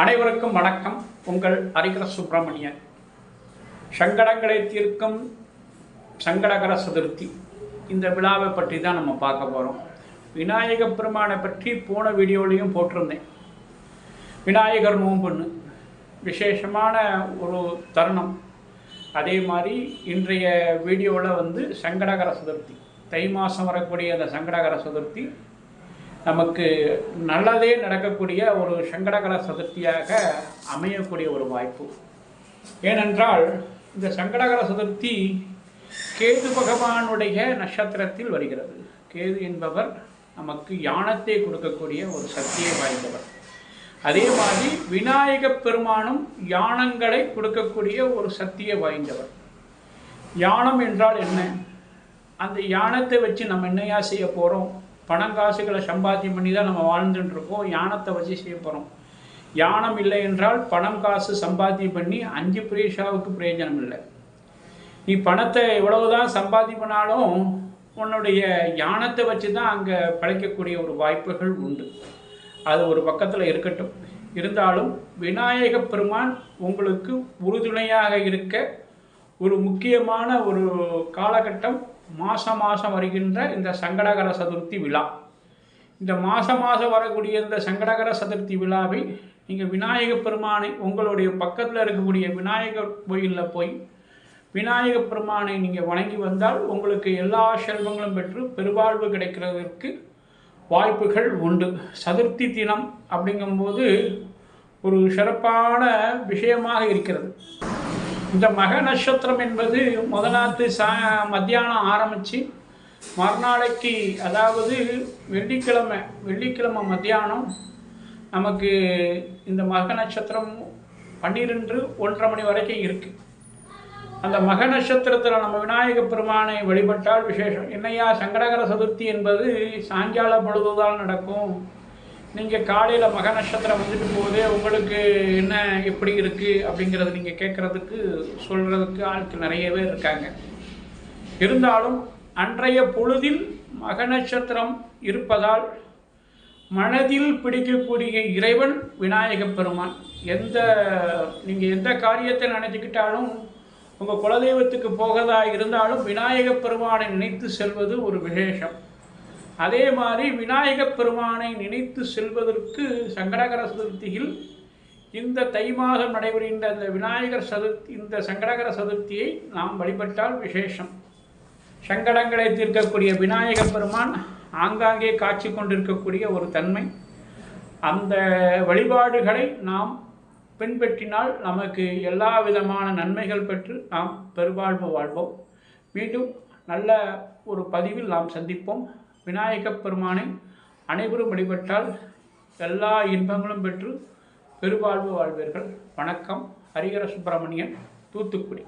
அனைவருக்கும் வணக்கம். உங்கள் ஹரிகர சுப்பிரமணியன். சங்கடங்களை தீர்க்கும் சங்கடகர சதுர்த்தி. இந்த விழாவை பற்றி தான் நம்ம பார்க்க போகிறோம் விநாயக பெருமானை பற்றி போன வீடியோலையும் போட்டிருந்தேன். விநாயகர் நோம்புன்னு விசேஷமான ஒரு தருணம். அதே மாதிரி இன்றைய வீடியோவில் வந்து சங்கடகர சதுர்த்தி. தை மாதம் வரக்கூடிய அந்த சங்கடகர சதுர்த்தி நமக்கு நல்லதே நடக்கக்கூடிய ஒரு சங்கடகர சதுர்த்தியாக அமையக்கூடிய ஒரு வாய்ப்பு. ஏனென்றால் இந்த சங்கடகர சதுர்த்தி கேது பகவானுடைய நட்சத்திரத்தில் வருகிறது. கேது என்பவர் நமக்கு யானத்தை கொடுக்கக்கூடிய ஒரு சக்தியை வாய்ந்தவர். அதே மாதிரி விநாயக பெருமானும் யானங்களை கொடுக்கக்கூடிய ஒரு சக்தியை வாய்ந்தவர். யானம் என்றால் என்ன? அந்த யானத்தை வச்சு நம்ம என்னையா செய்ய போகிறோம் பணம் காசுகளை சம்பாத்தியம் பண்ணி தான் நம்ம வாழ்ந்துட்டு இருக்கோம் யானத்தை வச்சு செய்ய போகிறோம் யானம் இல்லை என்றால் பணம் காசு சம்பாத்தியம் பண்ணி அஞ்சு பிரேஷாவுக்கு பிரயோஜனம் இல்லை. நீ பணத்தை எவ்வளவுதான் சம்பாதி பண்ணாலும் உன்னுடைய யானத்தை வச்சு தான் அங்கே பிழைக்கக்கூடிய ஒரு வாய்ப்புகள் உண்டு. அது ஒரு பக்கத்தில் இருக்கட்டும். இருந்தாலும் விநாயக பெருமான் உங்களுக்கு உறுதுணையாக இருக்க ஒரு முக்கியமான ஒரு காலகட்டம் மாதம் மாதம் வருகின்ற இந்த சங்கடகர சதுர்த்தி விழா. இந்த மாதம் மாதம் வரக்கூடிய இந்த சங்கடகர சதுர்த்தி விழாவை நீங்கள் விநாயக பெருமானை உங்களுடைய பக்கத்தில் இருக்கக்கூடிய விநாயகர் கோயிலில் போய் விநாயக பெருமானை நீங்கள் வணங்கி வந்தால் உங்களுக்கு எல்லா செல்வங்களும் பெற்று பெருவாழ்வு கிடைக்கிறதற்கு வாய்ப்புகள் உண்டு. சதுர்த்தி தினம் அப்படிங்கும்போது ஒரு சிறப்பான விஷயமாக இருக்கிறது. இந்த மக நட்சத்திரம் என்பது முதலாத்து சா மத்தியானம் ஆரம்பித்து மறுநாளைக்கு அதாவது வெள்ளிக்கிழமை வெள்ளிக்கிழமை மத்தியானம் நமக்கு இந்த மக நட்சத்திரம் பன்னிரெண்டு ஒன்றரை மணி வரைக்கும் இருக்குது அந்த மக நட்சத்திரத்தில் நம்ம விநாயக பெருமானை வழிபட்டால் விசேஷம். என்னையா சங்கடகர சதுர்த்தி என்பது சாயங்கால பொழுதுதான் நடக்கும். நீங்கள் காலையில் மக நட்சத்திரம் வந்துட்டு போதே உங்களுக்கு என்ன எப்படி இருக்குது அப்படிங்கிறத நீங்கள் கேட்குறதுக்கு சொல்கிறதுக்கு ஆட்கள் நிறையவே இருக்காங்க. இருந்தாலும் அன்றைய பொழுதில் மக நட்சத்திரம் இருப்பதால் மனதில் பிடிக்கக்கூடிய இறைவன் விநாயக பெருமான். எந்த நீங்கள் எந்த காரியத்தை நினச்சிக்கிட்டாலும் உங்கள் குலதெய்வத்துக்கு போகதா இருந்தாலும் விநாயக பெருமானை நினைத்து செல்வது ஒரு விசேஷம். அதே மாதிரி விநாயகப் பெருமானை நினைத்து செல்வதற்கு சங்கடகர சதுர்த்தியில் இந்த தை மாதம் நடைபெறுகின்ற அந்த விநாயகர் சதுர்த்தி இந்த சங்கடகர சதுர்த்தியை நாம் வழிபட்டால் விசேஷம். சங்கடங்களை தீர்க்கக்கூடிய விநாயக பெருமான் ஆங்காங்கே காட்சி கொண்டிருக்கக்கூடிய ஒரு தன்மை. அந்த வழிபாடுகளை நாம் பின்பற்றினால் நமக்கு எல்லா விதமான நன்மைகள் பெற்று நாம் பெருவாழ்வு வாழ்வோம். மீண்டும் நல்ல ஒரு பதிவில் நாம் சந்திப்போம். விநாயகப் பெருமானை அனைவரும் வழிபட்டால் எல்லா இன்பங்களும் பெற்று பெருவாழ்வு வாழ்வீர்கள். வணக்கம். ஹரிஹர சுப்பிரமணியன் தூத்துக்குடி.